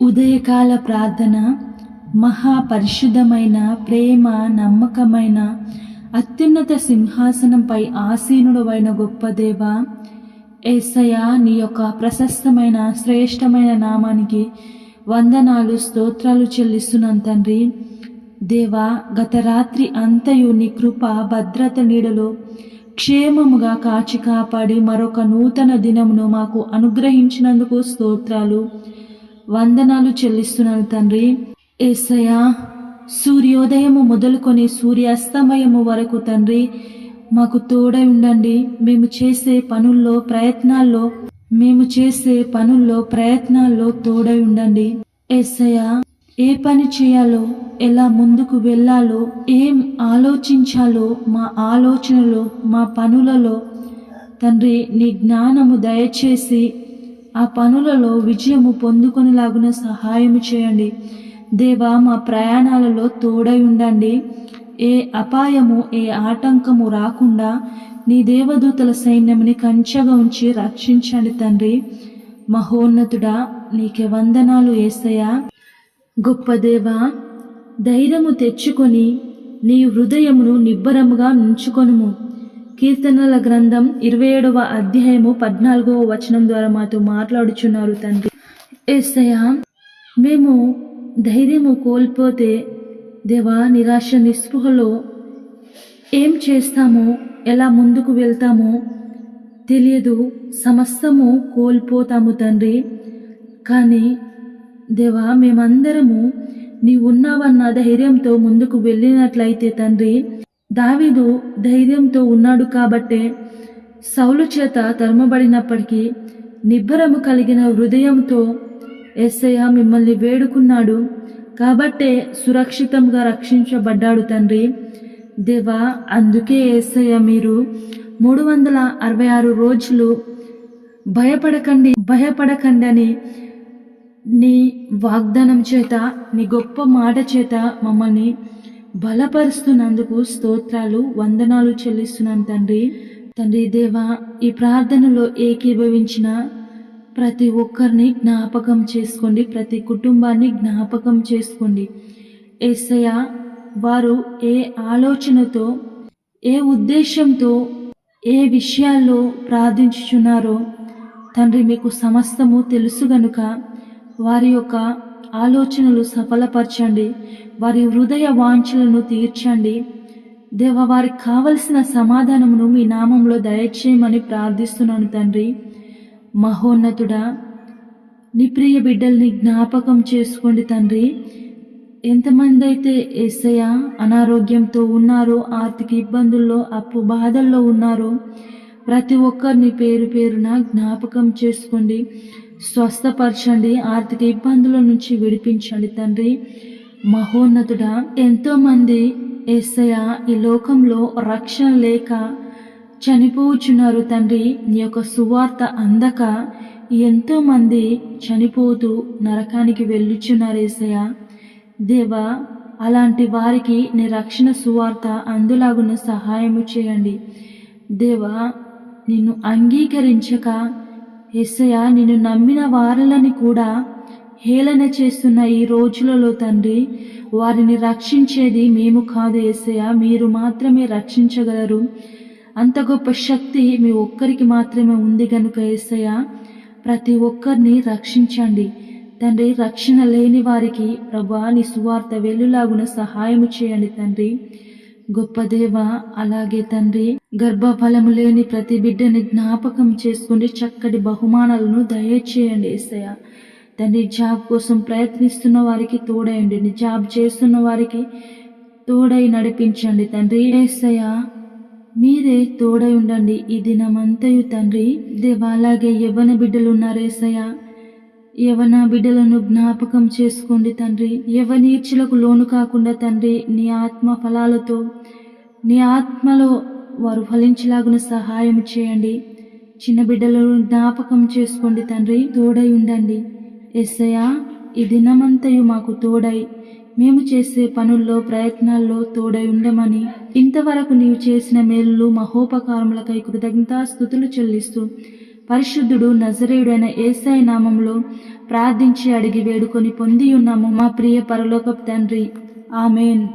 ఉదయకాల ప్రార్థన మహాపరిశుద్ధమైన ప్రేమ నమ్మకమైన అత్యున్నత సింహాసనంపై ఆసీనుడవైన గొప్ప దేవ ఏసయ నీ యొక్క ప్రశస్తమైన శ్రేష్టమైన నామానికి వందనాలు స్తోత్రాలు చెల్లిస్తున్నాను తండ్రి. దేవా గత రాత్రి అంతయు నీ కృప భద్రత నీడలో క్షేమముగా కాచి కాపాడి మరొక నూతన దినమును మాకు అనుగ్రహించినందుకు స్తోత్రాలు. వందనాలు చెల్లిస్తున్నాను తండ్రి. ఏసయా సూర్యోదయము మొదలుకొని సూర్యాస్తమయము వరకు తండ్రి మాకు తోడై ఉండండి. మేము చేసే పనుల్లో ప్రయత్నాల్లో మేము చేసే పనుల్లో ప్రయత్నాల్లో తోడై ఉండండి. ఏసయ్యా ఏ పని చేయాలో ఎలా ముందుకు వెళ్ళాలో ఏం ఆలోచించాలో మా ఆలోచనలో మా పనులలో తండ్రి నీ జ్ఞానము దయచేసి ఆ పనులలో విజయము పొందుకొనిలాగున సహాయము చేయండి. దేవా మా ప్రయాణాలలో తోడై ఉండండి. ఏ అపాయము ఏ ఆటంకము రాకుండా నీ దేవదూతల సైన్యముని కంచగా ఉంచి రక్షించండి తండ్రి. మహోన్నతుడా నీకే వందనాలు ఏసయ్యా. గొప్ప దేవా ధైర్యము తెచ్చుకొని నీ హృదయమును నిబ్బరముగా నుంచుకొనుము. కీర్తనల గ్రంథం ఇరవై ఏడవ అధ్యాయము పద్నాలుగవ వచనం ద్వారా మాతో మాట్లాడుచున్నారు తండ్రి. ఏసయా మేము ధైర్యము కోల్పోతే దేవా నిరాశ నిస్పృహలో ఏం చేస్తామో ఎలా ముందుకు వెళ్తామో తెలియదు సమస్తము కోల్పోతాము తండ్రి. కానీ దేవా మేమందరము నీ ఉన్నావన్న ధైర్యంతో ముందుకు వెళ్ళినట్లయితే తండ్రి దావీదు ధైర్యంతో ఉన్నాడు కాబట్టే సౌలు చేత తరమబడినప్పటికీ నిబ్బరము కలిగిన హృదయంతో ఎస్ఐ మిమ్మల్ని వేడుకున్నాడు. కాబట్టే సురక్షితంగా రక్షించబడ్డాడు తండ్రి. దేవా అందుకే ఏసయ్య మీరు మూడు వందల అరవై ఆరు రోజులు భయపడకండి భయపడకండి అని నీ వాగ్దానం చేత నీ గొప్ప మాట చేత మమ్మల్ని బలపరుస్తున్నందుకు స్తోత్రాలు వందనాలు చెల్లిస్తున్నాను తండ్రి. తండ్రి దేవా ఈ ప్రార్థనలో ఏకీభవించిన ప్రతి ఒక్కరిని జ్ఞాపకం చేసుకోండి ప్రతి కుటుంబాన్ని జ్ఞాపకం చేసుకోండి. ఏసయ వారు ఏ ఆలోచనతో ఏ ఉద్దేశంతో ఏ విషయాల్లో ప్రార్థించుచున్నారో తండ్రి మీకు సమస్తము తెలుసు గనుక వారి యొక్క ఆలోచనలు సఫలపరచండి. వారి హృదయ వాంఛలను తీర్చండి. దేవ వారికి కావలసిన సమాధానమును మీ నామంలో దయచేయమని ప్రార్థిస్తున్నాను తండ్రి. మహోన్నతుడా నీ ప్రియ బిడ్డల్ని జ్ఞాపకం చేసుకోండి తండ్రి. ఎంతమంది అయితే ఎస్ఐయ అనారోగ్యంతో ఉన్నారో ఆర్థిక ఇబ్బందుల్లో అప్పు బాధల్లో ఉన్నారో ప్రతి ఒక్కరిని పేరు పేరున జ్ఞాపకం చేసుకోండి. స్వస్థపరచండి ఆర్థిక ఇబ్బందుల నుంచి విడిపించండి తండ్రి. మహోన్నతుడా ఎంతోమంది ఏసయ ఈ లోకంలో రక్షణ లేక చనిపోచున్నారు తండ్రి. నీ యొక్క సువార్త అందక ఎంతోమంది చనిపోతూ నరకానికి వెళ్ళుచున్నారు ఏసయ దేవా అలాంటి వారికి నీ రక్షణ సువార్త అందులాగున సహాయము చేయండి. దేవా నిన్ను అంగీకరించక ఎస్సయ నిన్ను నమ్మిన వారలని కూడా హేళన చేస్తున్న ఈ రోజులలో తండ్రి వారిని రక్షించేది మేము కాదు ఏసయ మీరు మాత్రమే రక్షించగలరు. అంత గొప్ప శక్తి మీ ఒక్కరికి మాత్రమే ఉంది కనుక ఏసయ ప్రతి ఒక్కరిని రక్షించండి. తండ్రి రక్షణ లేని వారికి ప్రభా నీ సువార్త వెల్లులాగున సహాయము చేయండి తండ్రి. గొప్ప దేవ అలాగే తండ్రి గర్భఫలము లేని ప్రతి బిడ్డని జ్ఞాపకం చేసుకుని చక్కటి బహుమానాలను దయచేయండి ఏసయ్య. తండ్రి జాబ్ కోసం ప్రయత్నిస్తున్న వారికి తోడయండి జాబ్ చేస్తున్న వారికి తోడై నడిపించండి తండ్రి. ఏసయ్య మీరే తోడై ఉండండి ఈ దినమంతయు తండ్రి. దేవా అలాగే యవ్వన బిడ్డలు ఉన్నారు ఏసయ్య. యవన బిడ్డలను జ్ఞాపకం చేసుకోండి తండ్రి. యవనీర్చులకు లోను కాకుండా తండ్రి నీ ఆత్మ ఫలాలతో నీ ఆత్మలో వారు ఫలించలాగున సహాయం చేయండి. చిన్న బిడ్డలను జ్ఞాపకం చేసుకోండి తండ్రి. తోడై ఉండండి. ఎస్సయా ఈ దినమంతయు మాకు తోడై. మేము చేసే పనుల్లో ప్రయత్నాల్లో తోడై ఉండమని. ఇంతవరకు నీవు చేసిన మేలులు మహోపకారములకై కృతజ్ఞతాస్థుతులు చెల్లిస్తూ పరిశుద్ధుడు నజరేయుడైన ఏసై నామంలో ప్రార్థించి అడిగి వేడుకొని పొంది ఉన్నాము మా ప్రియ పరలోకపు తండ్రి. ఆమెన్.